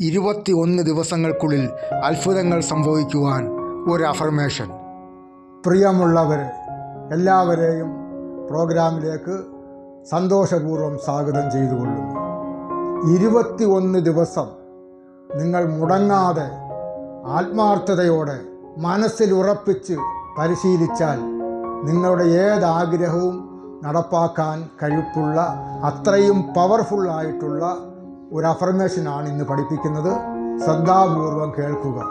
ഇരുപത്തി ഒന്ന് ദിവസങ്ങൾക്കുള്ളിൽ അത്ഭുതങ്ങൾ സംഭവിക്കുവാൻ ഒരു അഫർമേഷൻ പ്രിയമുള്ളവരെ എല്ലാവരെയും പ്രോഗ്രാമിലേക്ക് സന്തോഷപൂർവം സ്വാഗതം ചെയ്തുകൊള്ളുന്നു. ഇരുപത്തി ഒന്ന് ദിവസം നിങ്ങൾ മുടങ്ങാതെ ആത്മാർത്ഥതയോടെ മനസ്സിൽ ഉറപ്പിച്ച് പരിശീലിച്ചാൽ നിങ്ങളുടെ ഏതാഗ്രഹവും നടപ്പാക്കാൻ കഴിപ്പുള്ള അത്രയും പവർഫുള്ളായിട്ടുള്ള ഒരു അഫർമേഷനാണ് ഇന്ന് പഠിപ്പിക്കുന്നത്. ശ്രദ്ധാപൂർവം കേൾക്കുക.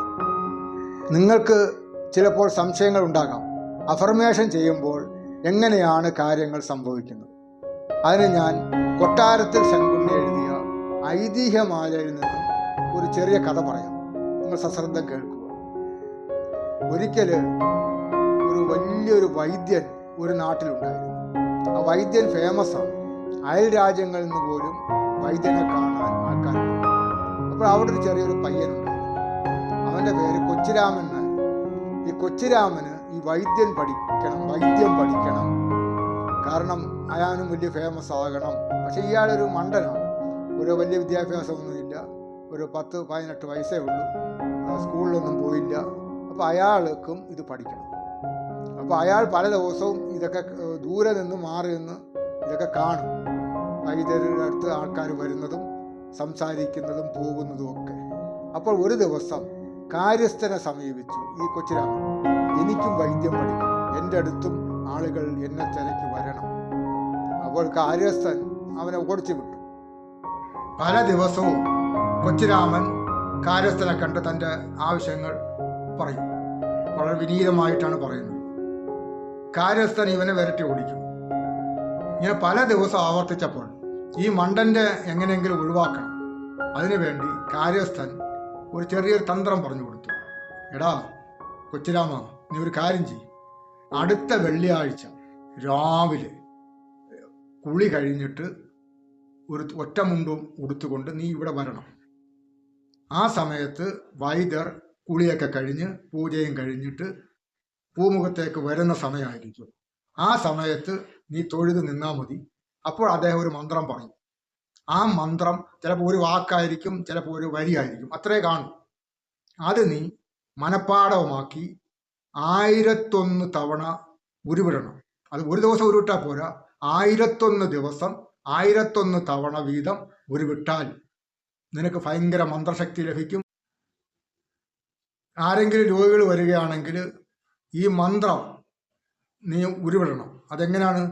നിങ്ങൾക്ക് ചിലപ്പോൾ സംശയങ്ങൾ ഉണ്ടാകാം. അഫർമേഷൻ ചെയ്യുമ്പോൾ എങ്ങനെയാണ് കാര്യങ്ങൾ സംഭവിക്കുന്നത്? അതിന് ഞാൻ കൊട്ടാരത്തിൽ ശങ്കുണ്ണി എഴുതിയ ഐതിഹ്യമാലയിൽ ഒരു ചെറിയ കഥ പറയാം. നിങ്ങൾ സശ്രദ്ധം കേൾക്കുക. ഒരിക്കൽ ഒരു വലിയൊരു വൈദ്യൻ ഒരു നാട്ടിലുണ്ടായിരുന്നു. ആ വൈദ്യൻ ഫേമസ് ആണ്. അയൽ രാജ്യങ്ങളിൽ നിന്ന് പോലും വൈദ്യനെ കാണാൻ ആൾക്കാർ അപ്പോൾ അവിടെ ഒരു ചെറിയൊരു പയ്യനുണ്ട്. അവന്റെ പേര് കൊച്ചിരാമൻ ഈ കൊച്ചിരാമന് ഈ വൈദ്യൻ പഠിക്കണം വൈദ്യം പഠിക്കണം. കാരണം അയാനും വലിയ ഫേമസ് ആകണം. പക്ഷേ ഇയാളൊരു മണ്ടനാണ്. ഒരു വലിയ വിദ്യാഭ്യാസമൊന്നുമില്ല. ഒരു പത്ത് പതിനെട്ട് വയസ്സേ ഉള്ളൂ. സ്കൂളിലൊന്നും പോയില്ല. അപ്പോൾ അയാൾക്കും ഇത് പഠിക്കണം. അപ്പോൾ അയാൾ പല ദിവസവും ഇതൊക്കെ ദൂരെ നിന്ന് മാറി നിന്ന് ഇതൊക്കെ കാണും. വൈദ്യരുടെ ആൾക്കാർ വരുന്നതും സംസാരിക്കുന്നതും പോകുന്നതും ഒക്കെ. അപ്പോൾ ഒരു ദിവസം കാര്യസ്ഥനെ സമീപിച്ചു. ഈ കൊച്ചിരാമൻ എനിക്കും വൈദ്യം പഠിക്കണം. എന്റെ അടുത്തും ആളുകൾ എന്നെ തിരക്ക് വരണം. അപ്പോൾ കാര്യസ്ഥൻ അവനെ ഓടിച്ചു വിട്ടു. പല ദിവസവും കൊച്ചിരാമൻ കാര്യസ്ഥനെ കണ്ട് തന്റെ ആവശ്യങ്ങൾ പറയും. വളരെ വിനീതമായിട്ടാണ് പറയുന്നത്. കാര്യസ്ഥൻ ഇവനെ വരട്ടി ഓടിക്കും ഇങ്ങനെ പല ദിവസം ആവർത്തിച്ചപ്പോൾ ഈ മണ്ടന്റെ എങ്ങനെയെങ്കിലും ഒഴിവാക്കണം. അതിനുവേണ്ടി കാര്യസ്ഥൻ ഒരു ചെറിയൊരു തന്ത്രം പറഞ്ഞു കൊടുത്തു. എടാ കൊച്ചിരാമ നീ ഒരു കാര്യം ചെയ്യും. അടുത്ത വെള്ളിയാഴ്ച രാവിലെ കുളി കഴിഞ്ഞിട്ട് ഒരു ഒറ്റ മുണ്ടും ഉടുത്തുകൊണ്ട് നീ ഇവിടെ വരണം. ആ സമയത്ത് വൈദ്യർ കുളിയൊക്കെ കഴിഞ്ഞ് പൂജയും കഴിഞ്ഞിട്ട് പൂമുഖത്തേക്ക് വരുന്ന സമയമായിരിക്കും. ആ സമയത്ത് നീ തൊഴുത് നിന്നാൽ മതി. അപ്പോൾ അദ്ദേഹം ഒരു മന്ത്രം പറയും. ആ മന്ത്രം ചിലപ്പോൾ ഒരു വാക്കായിരിക്കും ചിലപ്പോൾ ഒരു വരിയായിരിക്കും. അത്രേ കാണും. അത് നീ മനപ്പാടവുമാക്കി ആയിരത്തൊന്ന് തവണ ഉരുവിടണം. അത് ഒരു ദിവസം ഉരുവിട്ടാൽ പോരാ. ആയിരത്തൊന്ന് ദിവസം ആയിരത്തൊന്ന് തവണ വീതം ഉരുവിട്ടാൽ നിനക്ക് ഭയങ്കര മന്ത്രശക്തി ലഭിക്കും. ആരെങ്കിലും രോഗികൾ വരികയാണെങ്കിൽ ഈ മന്ത്രം നീ ഉരുവിടണം. അതെങ്ങനെയാണ്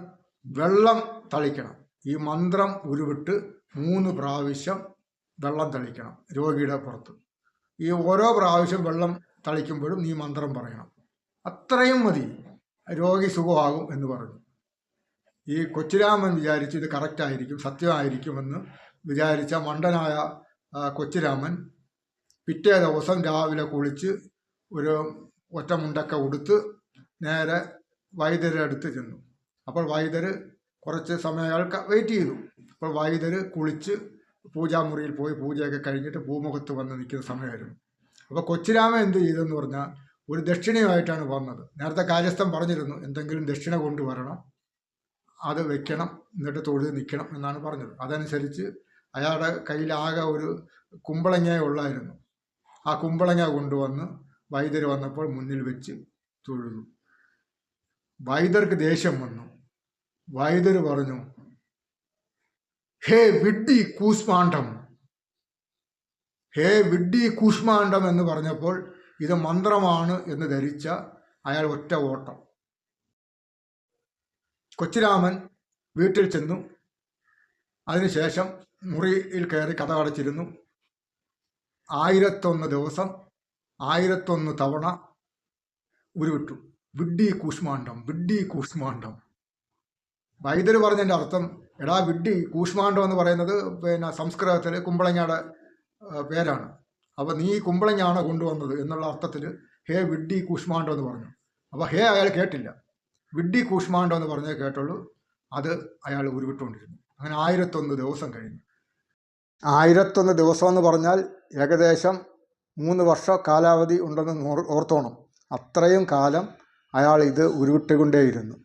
വെള്ളം തളിക്കണം. ഈ മന്ത്രം ഉരുവിട്ട് മൂന്ന് പ്രാവശ്യം വെള്ളം തളിക്കണം രോഗിയുടെ പുറത്ത്. ഈ ഓരോ പ്രാവശ്യം വെള്ളം തളിക്കുമ്പോഴും നീ മന്ത്രം പറയണം. അത്രയും മതി. രോഗി സുഖമാകും എന്ന് പറഞ്ഞു. ഈ കൊച്ചിരാമൻ വിചാരിച്ചു ഇത് കറക്റ്റായിരിക്കും സത്യമായിരിക്കുമെന്ന് വിചാരിച്ച മണ്ടനായ കൊച്ചിരാമൻ പിറ്റേ ദിവസം രാവിലെ കുളിച്ച് ഒരു ഒറ്റ മുണ്ടൊക്കെ ഉടുത്ത് നേരെ വൈദ്യരുടെ അടുത്ത് ചെന്നു. അപ്പോൾ വൈദ്യർ കുറച്ച് സമയം അയാൾ വെയിറ്റ് ചെയ്തു. അപ്പോൾ വൈദ്യർ കുളിച്ച് പൂജാമുറിയിൽ പോയി പൂജയൊക്കെ കഴിഞ്ഞിട്ട് പൂമുഖത്ത് വന്ന് നിൽക്കുന്ന സമയമായിരുന്നു. അപ്പോൾ കൊച്ചിരാമൻ എന്ത് ചെയ്തെന്ന് പറഞ്ഞാൽ ഒരു ദക്ഷിണയുമായിട്ടാണ് വന്നത്. നേരത്തെ കാര്യസ്ഥം പറഞ്ഞിരുന്നു എന്തെങ്കിലും ദക്ഷിണ കൊണ്ടുവരണം അത് വെക്കണം എന്നിട്ട് തൊഴുത് നിൽക്കണം എന്നാണ് പറഞ്ഞത്. അതനുസരിച്ച് അയാളുടെ കയ്യിലാകെ ഒരു കുമ്പളങ്ങ ഉള്ളായിരുന്നു. ആ കുമ്പളങ്ങ കൊണ്ടുവന്ന് വൈദ്യർ വന്നപ്പോൾ മുന്നിൽ വെച്ച് തൊഴുതു. വൈദ്യർക്ക് ദേഷ്യം വന്നു. വൈദർ പറഞ്ഞു ഹേ വിഡ്ഡി കൂസ്മാണ്ഡം ഹേ വിഡ്ഡി കൂഷ്മാണ്ഡം എന്ന് പറഞ്ഞപ്പോൾ ഇത് മന്ത്രമാണ് എന്ന് ധരിച്ച അയാൾ ഒറ്റ ഓട്ടം. കൊച്ചിരാമൻ വീട്ടിൽ ചെന്നു. അതിനുശേഷം മുറിയിൽ കയറി കഥ അടച്ചിരുന്നു ആയിരത്തൊന്ന് ദിവസം ആയിരത്തൊന്ന് തവണ ഉരുവിട്ടു. വിഡ്ഡി കൂഷ്മാണ്ഡം വിഡ്ഡി കൂഷ്മാണ്ഡം. വൈദ്യർ പറഞ്ഞതിന്റെ അർത്ഥം എടാ വിഡ്ഡി കൂഷ്മാണ്ഡം എന്ന് പറയുന്നത് പിന്നെ സംസ്കൃതത്തിൽ കുമ്പളങ്ങയുടെ പേരാണ്. അപ്പോൾ നീ കുമ്പളങ്ങയാണ് കൊണ്ടുവന്നത് എന്നുള്ള അർത്ഥത്തിൽ ഹേ വിഡ്ഡി കൂഷ്മാണ്ഡം എന്ന് പറഞ്ഞു. അപ്പോൾ ഹേ അയാൾ കേട്ടില്ല. വിഡ്ഡി കൂഷ്മാണ്ഡം എന്ന് പറഞ്ഞേ കേട്ടുള്ളൂ അത് അയാൾ ഉരുവിട്ടുകൊണ്ടിരുന്നു. അങ്ങനെ ആയിരത്തൊന്ന് ദിവസം കഴിഞ്ഞു. ആയിരത്തൊന്ന് ദിവസം എന്ന് പറഞ്ഞാൽ ഏകദേശം മൂന്ന് വർഷ കാലാവധി ഉണ്ടെന്ന് ഓർത്തോണം. അത്രയും കാലം അയാൾ ഇത് ഉരുവിട്ടുകൊണ്ടേയിരുന്നു.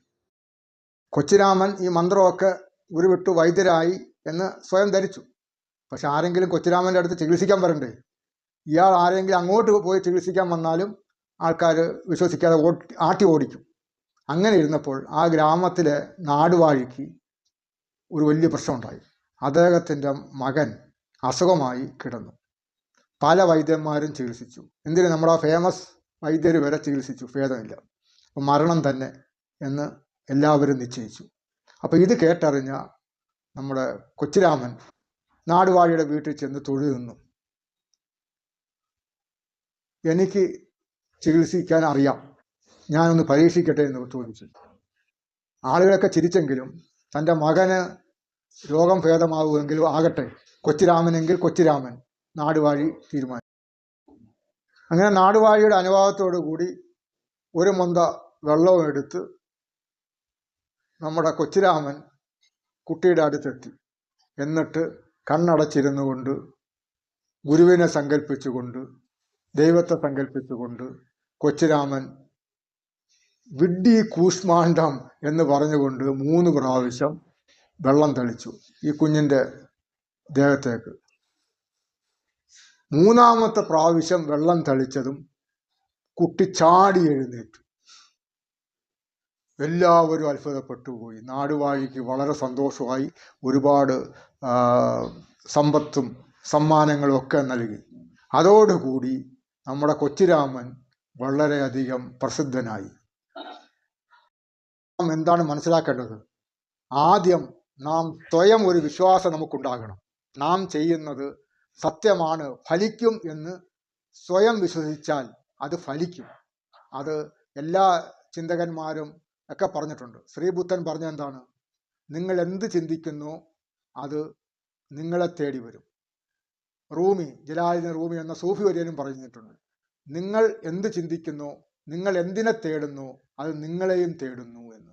കൊച്ചിരാമൻ ഈ മന്ത്രമൊക്കെ ഉരുവിട്ടു വൈദ്യരായി എന്ന് സ്വയം ധരിച്ചു. പക്ഷെ ആരെങ്കിലും കൊച്ചിരാമന്റെ അടുത്ത് ചികിത്സിക്കാൻ വരണ്ടേ ഇയാൾ ആരെങ്കിലും അങ്ങോട്ട് പോയി ചികിത്സിക്കാൻ വന്നാലും ആൾക്കാർ വിശ്വസിക്കാതെ ആട്ടി ഓടിക്കും. അങ്ങനെ ഇരുന്നപ്പോൾ ആ ഗ്രാമത്തിലെ നാടുവാഴിക്ക് ഒരു വലിയ പ്രശ്നമുണ്ടായി. അദ്ദേഹത്തിന്റെ മകൻ അസുഖമായി കിടന്നു. പല വൈദ്യന്മാരും ചികിത്സിച്ചു. എന്തിന്? നമ്മുടെ ഫേമസ് വൈദ്യർ വരെ ചികിത്സിച്ചു. ഭേദമില്ല. മരണം തന്നെ എന്ന് എല്ലാവരും നിശ്ചയിച്ചു. അപ്പോൾ ഇത് കേട്ടറിഞ്ഞ നമ്മുടെ കൊച്ചിരാമൻ നാടുവാഴിയുടെ വീട്ടിൽ ചെന്ന് തൊഴിൽ നിന്നു. എനിക്ക് ചികിത്സിക്കാൻ അറിയാം. ഞാനൊന്ന് പരീക്ഷിക്കട്ടെ എന്ന് ചോദിച്ചു. ആളുകളൊക്കെ ചിരിച്ചെങ്കിലും തന്റെ മകന് രോഗം ഭേദമാവുമെങ്കിലും ആകട്ടെ. കൊച്ചിരാമനെങ്കിൽ കൊച്ചിരാമൻ നാടുവാഴി തീരുമാനിച്ചു. അങ്ങനെ നാടുവാഴിയുടെ അനുവാദത്തോടു കൂടി ഒരു മന്ത വെള്ളവും എടുത്ത് നമ്മുടെ കൊച്ചുരാമൻ കുട്ടിയുടെ അടുത്തെത്തി. എന്നിട്ട് കണ്ണടച്ചിരുന്നു കൊണ്ട് ഗുരുവിനെ സങ്കല്പിച്ചുകൊണ്ട് ദൈവത്തെ സങ്കല്പിച്ചുകൊണ്ട് കൊച്ചുരാമൻ വിഡ്ഡി കൂഷ്മാണ്ഡം എന്ന് പറഞ്ഞുകൊണ്ട് മൂന്ന് പ്രാവശ്യം വെള്ളം തളിച്ചു ഈ കുഞ്ഞിന്റെ ദേഹത്തേക്ക്. മൂന്നാമത്തെ പ്രാവശ്യം വെള്ളം തളിച്ചതും കുട്ടി ചാടി എഴുന്നേറ്റു. എല്ലാവരും അത്ഭുതപ്പെട്ടു പോയി. നാടുവാഴിക്ക് വളരെ സന്തോഷമായി. ഒരുപാട് സമ്പത്തും സമ്മാനങ്ങളും ഒക്കെ നൽകി. അതോടുകൂടി നമ്മുടെ കൊച്ചിരാമൻ വളരെയധികം പ്രസിദ്ധനായി. നാം എന്താണ് മനസ്സിലാക്കേണ്ടത്? ആദ്യം നാം സ്വയം ഒരു വിശ്വാസം നമുക്കുണ്ടാകണം. നാം ചെയ്യുന്നത് സത്യമാണ് ഫലിക്കും എന്ന് സ്വയം വിശ്വസിച്ചാൽ അത് ഫലിക്കും. അത് എല്ലാ ചിന്തകന്മാരും ഒക്കെ പറഞ്ഞിട്ടുണ്ട്. ശ്രീബുദ്ധൻ പറഞ്ഞ എന്താണ് നിങ്ങൾ എന്ത് ചിന്തിക്കുന്നു അത് നിങ്ങളെ തേടി വരും. റൂമി ജലാലിന് റൂമി എന്ന സൂഫി വര്യനും പറഞ്ഞിട്ടുണ്ട്. നിങ്ങൾ എന്ത് ചിന്തിക്കുന്നു നിങ്ങൾ എന്തിനെ തേടുന്നു അത് നിങ്ങളെയും തേടുന്നു എന്ന്.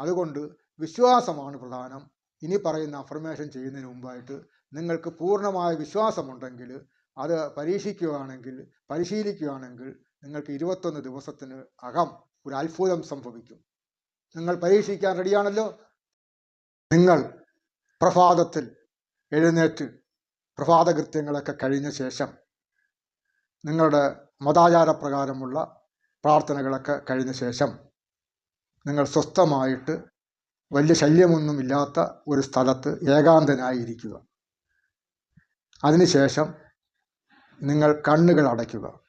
അതുകൊണ്ട് വിശ്വാസമാണ് പ്രധാനം. ഇനി പറയുന്ന അഫർമേഷൻ ചെയ്യുന്നതിന് മുമ്പായിട്ട് നിങ്ങൾക്ക് പൂർണമായ വിശ്വാസമുണ്ടെങ്കിൽ അത് പരീക്ഷിക്കുകയാണെങ്കിൽ പരിശീലിക്കുകയാണെങ്കിൽ നിങ്ങൾക്ക് ഇരുപത്തൊന്ന് ദിവസത്തിന് അകം ഒരു അത്ഭുതം സംഭവിക്കും. നിങ്ങൾ പരീക്ഷിക്കാൻ റെഡിയാണല്ലോ? നിങ്ങൾ പ്രഭാതത്തിൽ എഴുന്നേറ്റ് പ്രഭാതകൃത്യങ്ങളൊക്കെ കഴിഞ്ഞ ശേഷം നിങ്ങളുടെ മതാചാരപ്രകാരമുള്ള പ്രാർത്ഥനകളൊക്കെ കഴിഞ്ഞ ശേഷം നിങ്ങൾ സ്വസ്ഥമായിട്ട് വലിയ ശല്യമൊന്നുമില്ലാത്ത ഒരു സ്ഥലത്ത് ഏകാന്തനായിരിക്കുക. അതിനുശേഷം നിങ്ങൾ കണ്ണുകൾ അടയ്ക്കുക.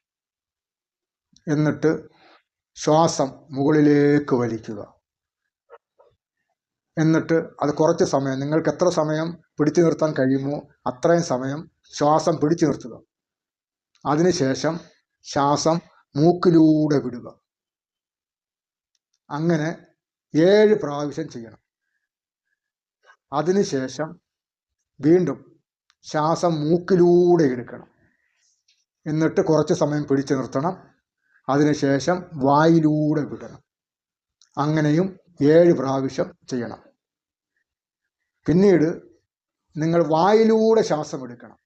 എന്നിട്ട് ശ്വാസം മുകളിലേക്ക് വലിക്കുക. എന്നിട്ട് അത് കുറച്ച് സമയം നിങ്ങൾക്ക് എത്ര സമയം പിടിച്ചു നിർത്താൻ കഴിയുമോ അത്രയും സമയം ശ്വാസം പിടിച്ചു നിർത്തുക. അതിനുശേഷം ശ്വാസം മൂക്കിലൂടെ വിടുക. അങ്ങനെ ഏഴ് പ്രാവശ്യം ചെയ്യണം. അതിനുശേഷം വീണ്ടും ശ്വാസം മൂക്കിലൂടെ എടുക്കണം. എന്നിട്ട് കുറച്ച് സമയം പിടിച്ചു നിർത്തണം. അതിനുശേഷം വായിലൂടെ വിടണം. അങ്ങനെയും ഏഴ് പ്രാവശ്യം ചെയ്യണം. പിന്നീട് നിങ്ങൾ വായിലൂടെ ശ്വാസം എടുക്കണം.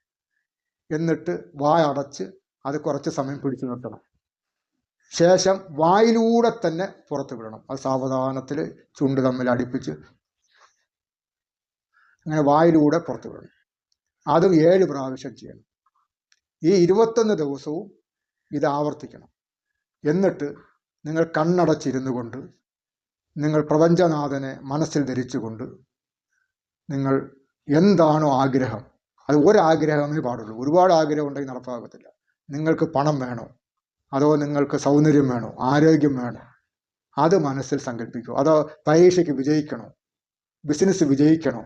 എന്നിട്ട് വായ അടച്ച് അത് കുറച്ച് സമയം പിടിച്ചു നിർത്തണം. ശേഷം വായിലൂടെ തന്നെ പുറത്ത് വിടണം. അത് സാവധാനത്തിൽ ചുണ്ട് തമ്മിൽ അടുപ്പിച്ച് അങ്ങനെ വായിലൂടെ പുറത്ത് വിടണം. അതും ഏഴ് പ്രാവശ്യം ചെയ്യണം. ഈ ഇരുപത്തൊന്ന് ദിവസവും ഇത് ആവർത്തിക്കണം. എന്നിട്ട് നിങ്ങൾ കണ്ണടച്ചിരുന്നു കൊണ്ട് നിങ്ങൾ പ്രപഞ്ചനാഥനെ മനസ്സിൽ ധരിച്ചുകൊണ്ട് നിങ്ങൾ എന്താണോ ആഗ്രഹം അത് ഒരാഗ്രഹമേ പാടുള്ളൂ. ഒരുപാട് ആഗ്രഹം ഉണ്ടെങ്കിൽ നടപ്പാകത്തില്ല നിങ്ങൾക്ക് പണം വേണോ? അതോ നിങ്ങൾക്ക് സൗന്ദര്യം വേണോ? ആരോഗ്യം വേണോ? അത് മനസ്സിൽ സങ്കല്പിക്കുക അതോ പരീക്ഷയ്ക്ക് വിജയിക്കണോ? ബിസിനസ് വിജയിക്കണോ?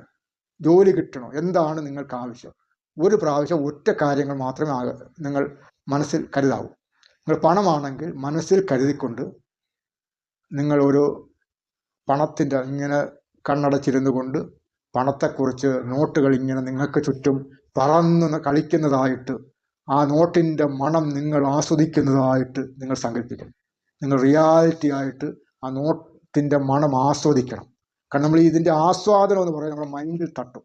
ജോലി കിട്ടണോ? എന്താണ് നിങ്ങൾക്ക് ആവശ്യം ഒരു പ്രാവശ്യം ഒറ്റ കാര്യങ്ങൾ മാത്രമേ നിങ്ങൾ മനസ്സിൽ കരുതാവൂ. നിങ്ങൾ പണമാണെങ്കിൽ മനസ്സിൽ കരുതിക്കൊണ്ട് നിങ്ങൾ ഒരു പണത്തിന്റെ ഇങ്ങനെ കണ്ണടച്ചിരുന്നു കൊണ്ട് പണത്തെക്കുറിച്ച് നോട്ടുകൾ ഇങ്ങനെ നിങ്ങൾക്ക് ചുറ്റും പറന്ന് കളിക്കുന്നതായിട്ട് ആ നോട്ടിന്റെ മണം നിങ്ങൾ ആസ്വദിക്കുന്നതായിട്ട് നിങ്ങൾ സങ്കല്പിക്കണം. നിങ്ങൾ റിയാലിറ്റി ആയിട്ട് ആ നോട്ടിന്റെ മണം ആസ്വദിക്കണം. കാരണം നമ്മൾ ഇതിന്റെ ആസ്വാദനം എന്ന് പറയുന്നത് നമ്മുടെ മൈൻഡിൽ തട്ടും.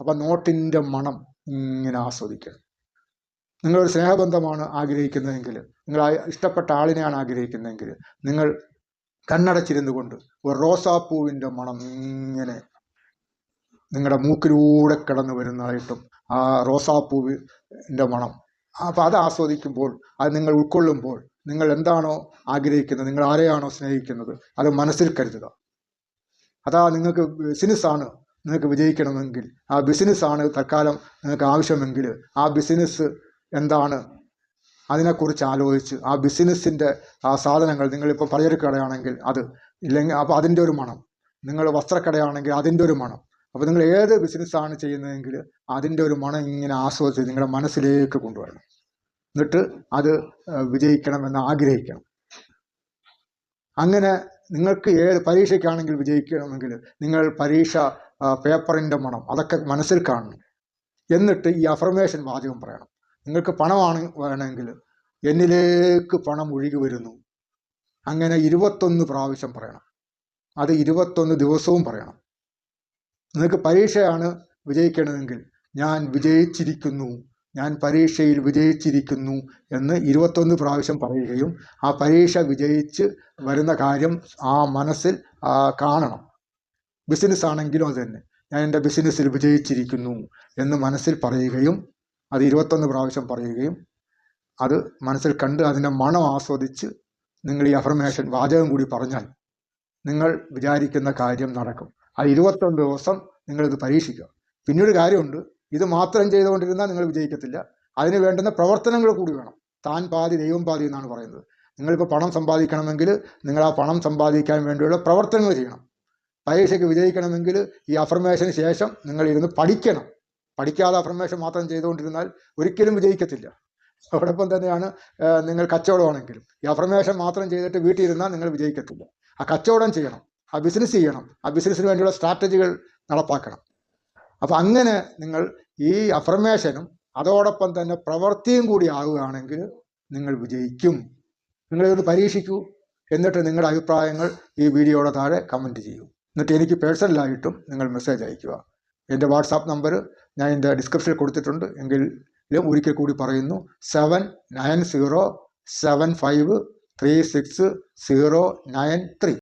അപ്പം നോട്ടിന്റെ മണം ഇങ്ങനെ ആസ്വദിക്കണം നിങ്ങളൊരു സ്നേഹബന്ധമാണ് ആഗ്രഹിക്കുന്നതെങ്കിൽ നിങ്ങൾ ഇഷ്ടപ്പെട്ട ആളിനെയാണ് ആഗ്രഹിക്കുന്നതെങ്കിൽ നിങ്ങൾ കണ്ണടച്ചിരുന്നു കൊണ്ട് ഒരു റോസാപ്പൂവിന്റെ മണം ഇങ്ങനെ നിങ്ങളുടെ മൂക്കിലൂടെ കിടന്നു വരുന്നതായിട്ടും ആ റോസാപ്പൂവിന്റെ മണം. അപ്പോൾ അത് ആസ്വദിക്കുമ്പോൾ അത് നിങ്ങൾ ഉൾക്കൊള്ളുമ്പോൾ നിങ്ങൾ എന്താണോ ആഗ്രഹിക്കുന്നത് നിങ്ങൾ ആരെയാണോ സ്നേഹിക്കുന്നത് അത് മനസ്സിൽ കരുതുക. അതാ നിങ്ങൾക്ക് ബിസിനസ്സാണ് നിങ്ങൾക്ക് വിജയിക്കണമെങ്കിൽ ആ ബിസിനസ്സാണ് തൽക്കാലം നിങ്ങൾക്ക് ആവശ്യമെങ്കിൽ ആ ബിസിനസ് എന്താണ് അതിനെക്കുറിച്ച് ആലോചിച്ച് ആ ബിസിനസ്സിന്റെ ആ സാധനങ്ങൾ നിങ്ങളിപ്പോൾ പലചരക്ക് കടയാണെങ്കിൽ അത് ഇല്ലെങ്കിൽ അപ്പോൾ അതിന്റെ ഒരു മണം. നിങ്ങൾ വസ്ത്രക്കടയാണെങ്കിൽ അതിന്റെ ഒരു മണം. അപ്പോൾ നിങ്ങൾ ഏത് ബിസിനസ്സാണ് ചെയ്യുന്നതെങ്കിൽ അതിന്റെ ഒരു മണം ഇങ്ങനെ ആസ്വദിച്ച് നിങ്ങളുടെ മനസ്സിലേക്ക് കൊണ്ടുവരണം. എന്നിട്ട് അത് വിജയിക്കണമെന്ന് ആഗ്രഹിക്കണം. അങ്ങനെ നിങ്ങൾക്ക് ഏത് പരീക്ഷയ്ക്കാണെങ്കിൽ വിജയിക്കണമെങ്കിൽ നിങ്ങൾ പരീക്ഷ പേപ്പറിന്റെ മണം. അതൊക്കെ മനസ്സിൽ കാണണം. എന്നിട്ട് ഈ അഫർമേഷൻ വാചകം പറയണം. നിങ്ങൾക്ക് പണമാണ് വേണമെങ്കിൽ എന്നിലേക്ക് പണം ഒഴുകി വരുന്നു. അങ്ങനെ ഇരുപത്തൊന്ന് പ്രാവശ്യം പറയണം. അത് ഇരുപത്തൊന്ന് ദിവസവും പറയണം. നിങ്ങൾക്ക് പരീക്ഷയാണ് വിജയിക്കണമെങ്കിൽ ഞാൻ വിജയിച്ചിരിക്കുന്നു. ഞാൻ പരീക്ഷയിൽ വിജയിച്ചിരിക്കുന്നു എന്ന് ഇരുപത്തൊന്ന് പ്രാവശ്യം പറയുകയും ആ പരീക്ഷ വിജയിച്ച് വരുന്ന കാര്യം ആ മനസ്സിൽ കാണണം. ബിസിനസ് ആണെങ്കിലും അത് തന്നെ. ഞാൻ എന്റെ ബിസിനസ്സിൽ വിജയിച്ചിരിക്കുന്നു എന്ന് മനസ്സിൽ പറയുകയും അത് ഇരുപത്തൊന്ന് പ്രാവശ്യം പറയുകയും അത് മനസ്സിൽ കണ്ട് അതിന്റെ മണം ആസ്വദിച്ച് നിങ്ങൾ ഈ അഫർമേഷൻ വാചകം കൂടി പറഞ്ഞാൽ നിങ്ങൾ വിചാരിക്കുന്ന കാര്യം നടക്കും. ആ ഇരുപത്തൊന്ന് ദിവസം നിങ്ങളിത് പരീക്ഷിക്കുക. പിന്നീട് കാര്യമുണ്ട്. ഇത് മാത്രം ചെയ്തുകൊണ്ടിരുന്നാൽ നിങ്ങൾ വിജയിക്കത്തില്ല. അതിന് വേണ്ടുന്ന പ്രവർത്തനങ്ങൾ കൂടി വേണം. താൻ പാതി ദൈവം പാതി എന്നാണ് പറയുന്നത്. നിങ്ങളിപ്പോൾ പണം സമ്പാദിക്കണമെങ്കിൽ നിങ്ങൾ ആ പണം സമ്പാദിക്കാൻ വേണ്ടിയുള്ള പ്രവർത്തനങ്ങൾ ചെയ്യണം. പരീക്ഷയ്ക്ക് വിജയിക്കണമെങ്കിൽ ഈ അഫർമേഷന് ശേഷം നിങ്ങൾ ഇരുന്ന് പഠിക്കണം. പഠിക്കാതെ അഫർമേഷൻ മാത്രം ചെയ്തുകൊണ്ടിരുന്നാൽ ഒരിക്കലും വിജയിക്കത്തില്ല. അതോടൊപ്പം തന്നെയാണ് നിങ്ങൾ കച്ചവടമാണെങ്കിലും. ഈ അഫർമേഷൻ മാത്രം ചെയ്തിട്ട് വീട്ടിൽ ഇരുന്നാൽ നിങ്ങൾ വിജയിക്കത്തില്ല. ആ കച്ചവടം ചെയ്യണം. ആ ബിസിനസ് ചെയ്യണം. ആ ബിസിനസ്സിന് വേണ്ടിയുള്ള സ്ട്രാറ്റജികൾ നടപ്പാക്കണം. അപ്പം അങ്ങനെ നിങ്ങൾ ഈ അഫർമേഷനും അതോടൊപ്പം തന്നെ പ്രവൃത്തിയും കൂടി ആവുകയാണെങ്കിൽ നിങ്ങൾ വിജയിക്കും. നിങ്ങളിത് പരീക്ഷിക്കൂ. എന്നിട്ട് നിങ്ങളുടെ അഭിപ്രായങ്ങൾ ഈ വീഡിയോയുടെ താഴെ കമന്റ് ചെയ്യൂ. എന്നിട്ട് എനിക്ക് പേഴ്സണലായിട്ടും നിങ്ങൾ മെസ്സേജ് അയയ്ക്കുക. എന്റെ വാട്സാപ്പ് നമ്പർ ഞാൻ എന്റെ ഡിസ്ക്രിപ്ഷനിൽ കൊടുത്തിട്ടുണ്ട്. എങ്കിലും ഒരിക്കൽ കൂടി പറയുന്നു. Seven nine zero seven five three six zero nine three.